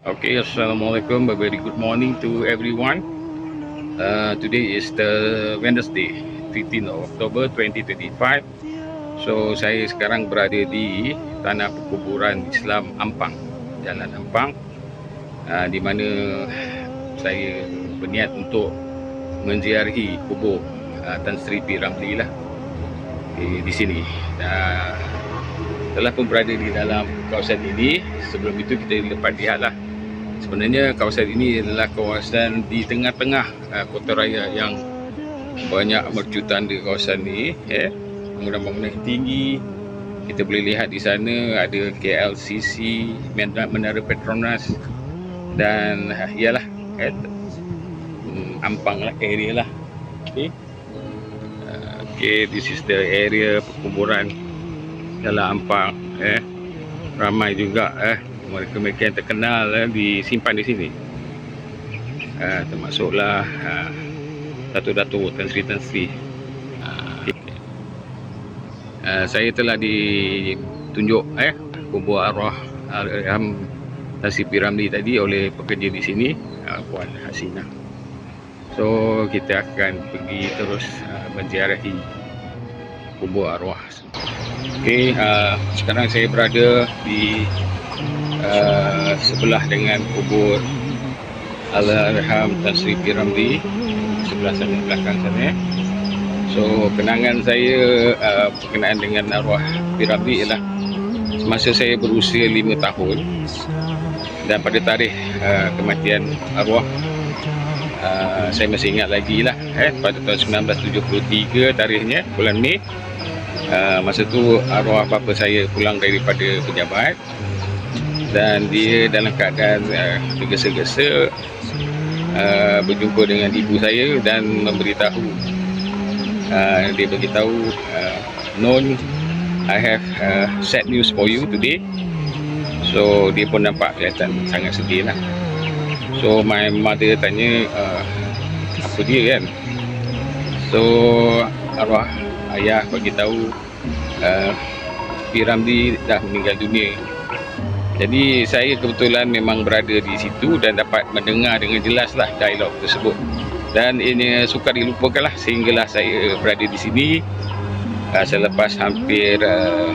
Okay, Assalamualaikum. A very good morning to everyone. Uh, today is the Wednesday, 15 of October 2025. So, saya sekarang berada di Tanah Perkuburan Islam Ampang, Jalan Ampang, uh, di mana saya berniat untuk menziarahi kubur uh, Tan Sri P. Ramli lah di, di sini. Uh, telah pun berada di dalam kawasan ini. Sebelum itu kita dapat lihat lah Sebenarnya kawasan ini adalah kawasan di tengah-tengah uh, kota raya yang banyak mercutan di kawasan ini. Ya. Bangunan-bangunan tinggi. Kita boleh lihat di sana ada KLCC, Menara Petronas dan uh, iyalah eh, Ampang lah area lah. Okay. Uh, okay, this is the area perkuburan dalam Ampang. Eh. Ramai juga eh, mereka-mereka yang terkenal eh, disimpan di sini. Uh, termasuklah uh, Datuk-Datuk Tan Sri Tan Sri uh, uh, saya telah ditunjuk eh, kubur arwah Al-Irham Tan Sri Piramli tadi oleh pekerja di sini uh, Puan Hasina so kita akan pergi terus uh, menziarahi kubur arwah Okey, uh, sekarang saya berada di uh, sebelah dengan kubur Al-Arham Tan Sri Piramli sebelah sana belakang sana. So kenangan saya uh, berkenaan dengan arwah Piramli ialah semasa saya berusia 5 tahun dan pada tarikh uh, kematian arwah uh, saya masih ingat lagi lah eh, pada tahun 1973 tarikhnya bulan Mei. Uh, masa tu arwah bapa saya pulang daripada pejabat dan dia dalam keadaan uh, tergesa-gesa uh, berjumpa dengan ibu saya dan memberitahu uh, dia beritahu uh, non I have uh, sad news for you today. So dia pun nampak kelihatan sangat sedih lah. So my mother tanya uh, apa dia kan? So arwah ayah bagi tahu uh, Piramdi dah meninggal dunia jadi saya kebetulan memang berada di situ dan dapat mendengar dengan jelaslah dialog tersebut. Dan ini sukar dilupakan lah sehinggalah saya berada di sini uh, selepas hampir uh,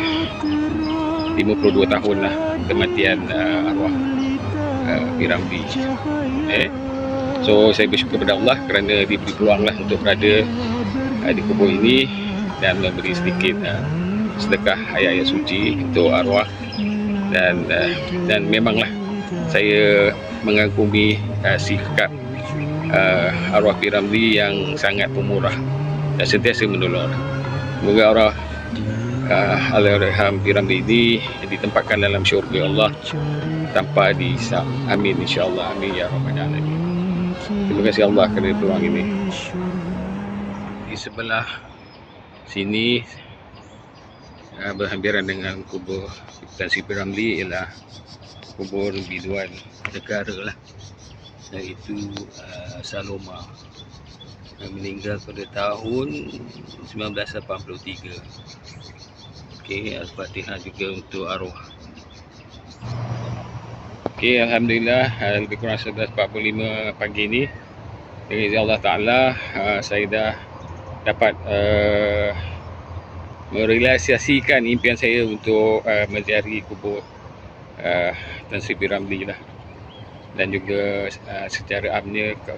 52 tahun lah kematian uh, arwah uh. Eh? So saya bersyukur kepada Allah kerana diberi peluang lah untuk berada uh, di kubur ini dan memberi sedikit uh, sedekah ayat-ayat suci untuk arwah dan uh, dan memanglah saya mengagumi uh, sikap uh, arwah Piramli yang sangat pemurah dan sentiasa menolong. Semoga arwah uh, Al-Raham Piramli ini ditempatkan dalam syurga Allah tanpa dihisap. Amin insyaAllah. Amin ya Rabbal Alamin. Terima kasih Allah kerana peluang ini. Di sebelah sini uh, berhampiran dengan kubur Tan Sri Ramli ialah kubur biduan negara lah iaitu uh, Saloma. Yang meninggal pada tahun 1983 Okey, Al-Fatihah juga untuk arwah. Okey, Alhamdulillah uh, lebih kurang 11.45 pagi ni dengan izin Allah Ta'ala uh, saya dah dapat uh, merealisasikan impian saya untuk uh, menziarahi kubur uh, Tan Sri B. Ramli lah dan juga uh, secara amnya ke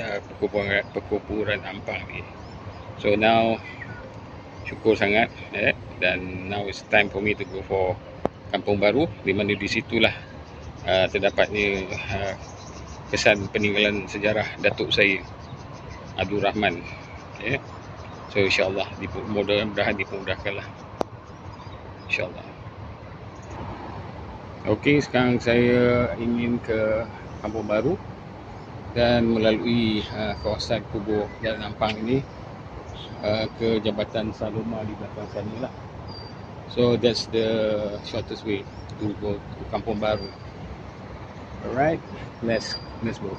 uh, perkuburan, perkuburan Ampang ni so now syukur sangat eh, dan now it's time for me to go for Kampung Baru di mana di situlah uh, terdapatnya uh, kesan peninggalan sejarah Datuk saya Abdul Rahman okay. So insyaAllah mudah-mudahan dipermudahkanlah InsyaAllah. Okey sekarang saya ingin ke Kampung Baru Dan melalui uh, kawasan kubur Jalan Nampang ini uh, Ke Jabatan Saloma di belakang sana lah. So that's the shortest way to go to Kampung Baru. Alright, let's let's move.